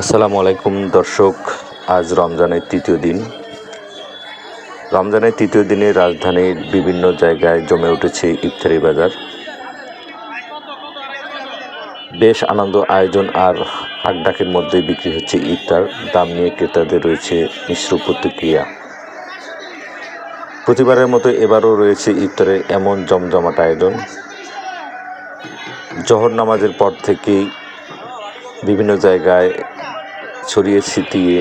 আসসালামু আলাইকুম, দর্শক। আজ রমজানের তৃতীয় দিন। রমজানের তৃতীয় দিনে রাজধানীর বিভিন্ন জায়গায় জমে উঠেছে ইফতারি বাজার। বেশ আনন্দ আয়োজন আর হাকডাকের মধ্যে বিক্রি হচ্ছে ইফতার। দাম নিয়ে ক্রেতাদের রয়েছে মিশ্র প্রতিক্রিয়া। প্রতিবারের মতো এবারও রয়েছে ইফতারের এমন জমজমাট আয়োজন। জহর নামাজের পর থেকেই বিভিন্ন জায়গায় ছড়িয়ে ছিটিয়ে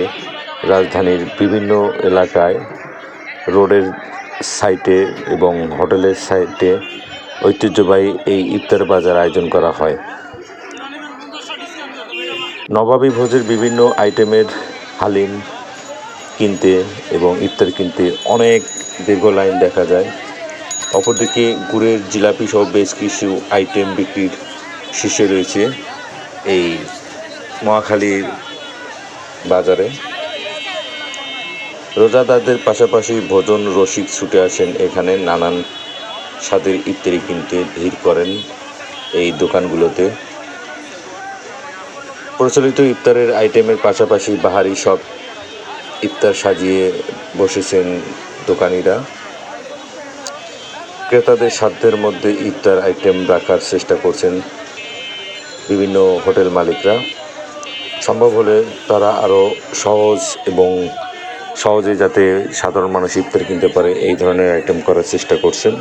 রাজধানীর বিভিন্ন এলাকায় রোডের সাইটে এবং হোটেলের সাইটে ঐতিহ্যবাহী এই ইফতার বাজার আয়োজন করা হয়। নবাবী ভোজের বিভিন্ন আইটেমের হালিম কিনতে এবং ইফতার কিনতে অনেক দীর্ঘ লাইন দেখা যায়। অপরদিকে গুড়ের জিলাপি সহ বেশ কিছু আইটেম বিক্রির শীর্ষে রয়েছে এই মহাখালীর বাজারে। রোজাদারদের পাশাপাশি ভোজন রসিক ছুটে আসেন এখানে। নানান স্বাদের ইত্যাদি কিনতে ভিড় করেন এই দোকানগুলোতে। প্রচলিত ইফতারের আইটেমের পাশাপাশি বাহারি সব ইফতার সাজিয়ে বসেছেন দোকানিরা। ক্রেতাদের সাধ্যের মধ্যে ইফতার আইটেম রাখার চেষ্টা করছেন বিভিন্ন হোটেল মালিকরা। সম্ভব হলে তারা আরও সহজ এবং সহজে যাতে সাধারণ মানুষ ইফতার কিনতে পারে, এই ধরনের আইটেম করার চেষ্টা করছেন।